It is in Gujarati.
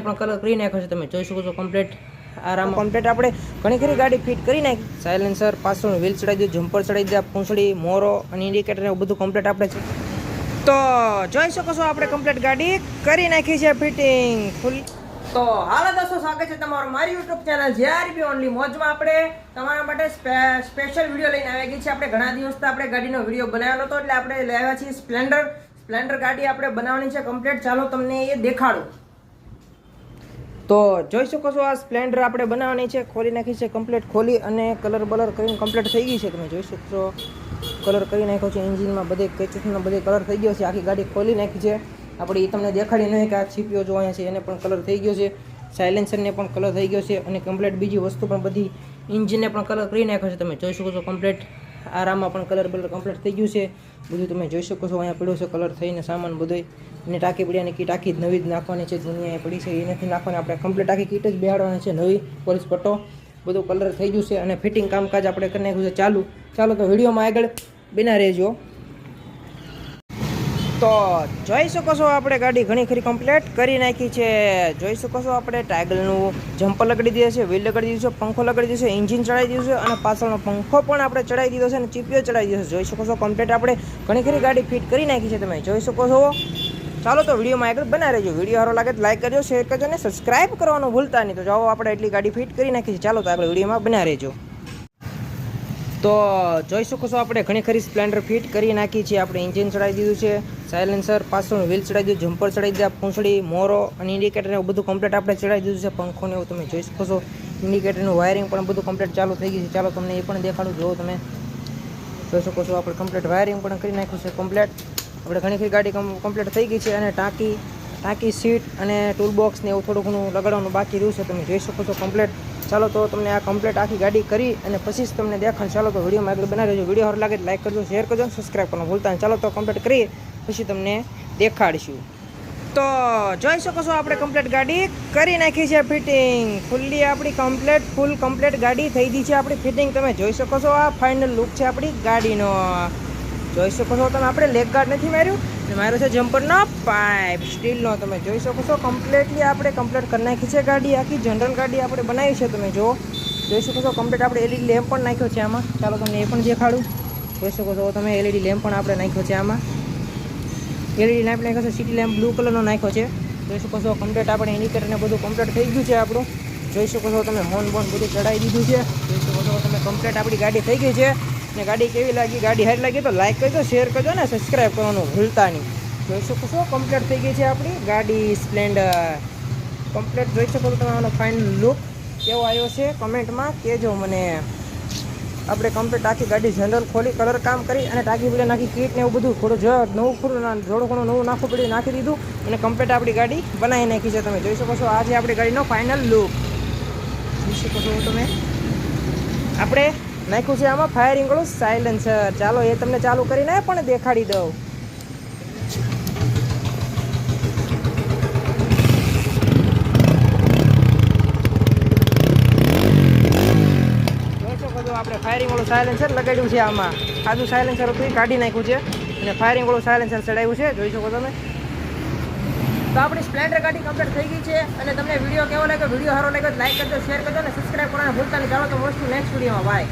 પણ કલર કરી નાખ્યો છે. તમે જોઈ શકો છો કમ્પ્લીટ આરામ કમ્પ્લીટ આપણે ઘણી ખરી ગાડી ફિટ કરી નાખી. સાયલેન્સર પાછળનું વ્હીલ ચડાવી દીધું જમ્પર ચડાવી દીધા પૂંછડી મોરો અને ઇન્ડિકેટર એવું બધું કમ્પ્લીટ આપણે છે. તો જોઈ શકો છો આપણે કમ્પ્લીટ ગાડી કરી નાખી છે ફિટિંગ ફૂલ તો હાલો દોસ્તો સ્વાગત છે તમારું મારી યુટ્યુબ ચેનલ જેઆરબી ઓનલી મોજમાં આપણે તમારા માટે સ્પેશિયલ વીડિયો લઈને આવી ગઈ છે. આપણે ઘણા દિવસથી આપણે ગાડીનો વીડિયો બનાવેલો હતો એટલે આપણે લાવ્યા છીએ સ્પ્લેન્ડર સ્પ્લેન્ડર ગાડી આપણે બનાવવાની છે કમ્પ્લીટ ચાલો તમને એ દેખાડું. તો જોઈ શકો છો આ સ્પ્લેન્ડર આપણે બનાવવાની છે. ખોલી નાખી છે કમ્પ્લીટ ખોલી અને કલર બલર કરીને કમ્પ્લીટ થઈ ગઈ છે. તમે જોઈ શકો કલર કરી નાખ્યો છે એન્જિનમાં બધે કેચસમાં બધે કલર થઈ ગયો છે. આખી ગાડી ખોલી નાખી છે. આપણે એ તમને દેખાડી નહીં કે આ છીપીઓ જો અહીંયા છે. એને પણ કલર થઈ ગયો છે. સાયલેન્સરને પણ કલર થઈ ગયો છે. અને કમ્પ્લીટ બીજી વસ્તુ પણ બધી ઇન્જિનને પણ કલર કરી નાખ્યો છે. તમે જોઈ શકો છો કમ્પ્લીટ આરામમાં પણ કલર બલર કમ્પ્લીટ થઈ ગયું છે. બધું તમે જોઈ શકો છો, અહીંયા પડ્યો છે કલર થઈને સામાન બધોય અને ટાંકી પડ્યાની કીટ આખી જ નવી જ નાખવાની છે, જૂની અહીંયા પડી છે, એ નથી નાખવાની. આપણે કમ્પ્લીટ આખી કીટ જ બેહાડવાની છે, નવી પોલીસ પટ્ટો. બધું કલર થઈ ગયું છે અને ફિટિંગ કામકાજ આપણે કરી નાખ્યું છે ચાલુ. ચાલો તો વિડીયોમાં આગળ બિના રહેજો. તો જોઈ શકો છો આપણે ગાડી ઘણી ખરી કમ્પ્લીટ કરી નાખી છે. જોઈ શકો છો આપણે ટાઇગલનું જમ્પર લગાડી દીધું છે વ્હીલ લગાડી દીધું છે, પંખો લગાડી દીધો છે એન્જિન ચડાવી દીધું છે અને પાછળનો પંખો પણ આપણે ચડાવી દીધો છે અને ચીપીઓ ચડાવી દીધો છે. જોઈ શકો છો કમ્પ્લીટ આપણે ઘણી ખરી ગાડી ફિટ કરી નાખી છે તમે. જોઈ શકો છો. ચાલો તો વિડીયોમાં આગળ બનાવી રહેજો. વીડિયો સારો લાગે તો લાઈક કરજો શેર કરજો અને સબસ્ક્રાઈબ કરવાનું ભૂલતા નહીં. તો જાઓ આપણે એટલી ગાડી ફિટ કરી નાખી છે, ચાલો તો આપણે વિડીયોમાં બનાવી રહેજો. તો જોઈ શકો છો આપણે ઘણી ખરી સ્પ્લેન્ડર ફિટ કરી નાખી છે. આપણે ઇન્જિન ચડાવી દીધું છે. સાયલેન્સર, પાછળનું વ્હીલ ચડાવી દીધું, જમ્પર ચડાવી દીધા, પૂંછડી, મોરો અને ઇન્ડિકેટર એવું બધું કમ્પ્લીટ આપણે ચડાવી દીધું છે. પંખોને એવું તમે જોઈ શકો છો. ઇન્ડિકેટરનું વાયરિંગ પણ બધું કમ્પ્લીટ ચાલુ થઈ ગયું છે. ચાલો તમને એ પણ દેખાડું. જો તમે. જોઈ શકો છો આપણે કમ્પ્લીટ વાયરિંગ પણ કરી નાખ્યું છે. કમ્પ્લીટ આપણે ઘણી ખરી ગાડી કમ્પ્લીટ થઈ ગઈ છે અને ટાંકી ટાંકી, સીટ અને ટૂલબોક્સને એવું થોડું ઘણું લગાડવાનું બાકી રહ્યું છે. તમે જોઈ શકો છો કમ્પ્લીટ ચાલો તો તમને આ કમ્પ્લીટ આખી ગાડી કરી અને પછી જ તમને દેખાણ. ચાલો તો વિડીયોમાં આગળ બનાવી દેજો વીડિયો સારો લાગે લાઈક કરજો શેર કરજો સબસ્ક્રાઈબ કરવાનું ભૂલતા ચાલો તો કમ્પ્લીટ કરી પછી તમને દેખાડીશું. તો જોઈ શકો છો આપણે કમ્પ્લીટ ગાડી કરી નાખી છે ફિટિંગ ફૂલ્લી આપણી કમ્પ્લીટ ફૂલ કમ્પ્લીટ ગાડી થઈ ગઈ છે આપણી ફિટિંગ તમે જોઈ શકો છો આ ફાઇનલ લુક છે આપણી ગાડીનો. જોઈ શકો છો તમે, આપણે લેગ ગાર્ડ નથી માર્યું. માર્યો છે જમ્પરનો પાઇપ સ્ટીલનો તમે જોઈ શકો છો. કમ્પ્લેટલી આપણે કમ્પ્લીટ કરી નાખી છે ગાડી આખી. જનરલ ગાડી આપણે બનાવી છે તમે જો જોઈ શકો છો કમ્પ્લીટ આપણે એલઈડી લેમ્પ પણ નાખ્યો છે આમાં. ચાલો તમને એ પણ દેખાડું. જોઈ શકો છો, તમે એલઈડી લેમ્પ પણ આપણે નાખ્યો છે આમાં. એલઈડી લેમ્પ નાખ્યો છે સિટી લેમ્પ બ્લુ કલરનો નાખ્યો છે. જોઈ શકો છો કમ્પ્લીટ આપણે ઇન્ડિકેટરને બધું કમ્પ્લીટ થઈ ગયું છે આપણું. જોઈ શકો છો, તમે હોર્ન બોન બધું ચડાવી દીધું છે. જોઈ શકો છો, તમે કમ્પ્લીટ આપણી ગાડી થઈ ગઈ છે. ને ગાડી કેવી લાગી? ગાડી હારી લાગી તો લાઈક કરજો શેર કરજો ને સબસ્ક્રાઈબ કરવાનું ભૂલતા નહીં. જોઈ શકો છો કમ્પ્લીટ થઈ ગઈ છે આપણી ગાડી સ્પ્લેન્ડર કમ્પ્લીટ જોઈ શકો છો તમે આનો ફાઇનલ લુક કેવો આવ્યો છે? કમેન્ટમાં કહેજો મને. આપણે કમ્પ્લીટ આખી ગાડી જનરલ ખોલી કલર કામ કરી અને ટાંકી પીડે નાખી કીટ ને એવું બધું. થોડું જ નવું થોડું થોડું ઘણું નવું નાખવું પડ્યું, નાખી દીધું અને કમ્પ્લીટ આપણી ગાડી બનાવી નાખી છે તમે. જોઈ શકો છો આ આપણી ગાડીનો ફાઇનલ લુક જોઈ શકો છો તમે. આપણે નાખ્યું છે, આમાં ફાયરિંગ વાળું સાયલેન્સર ચાલો, એ તમને ચાલુ કરીને પણ દેખાડી દઉં. આપણે ફાયરિંગ વાળું સાયલેન્સર લગાડ્યું છે આમાં. સાદું સાયલેન્સર હતું કાઢી નાખ્યું છે. અને ફાયરિંગ વાળું સાયલેન્સર ચડાવ્યું છે, જોઈ શકો તમે. તો આપણી સ્પ્લેન્ડર ગાડી કમ્પ્લીટ થઈ ગઈ છે અને તમને વીડિયો કેવો લાગ્યો? વીડિયો સારો લાગ્યો લાઈક કરજો શેર કરજો અને સબસ્ક્રાઈબ કરવાનું ભૂલતા નહીં. ચાલો તો વસ્તુ નેક્સ્ટ વિડીયોમાં બાય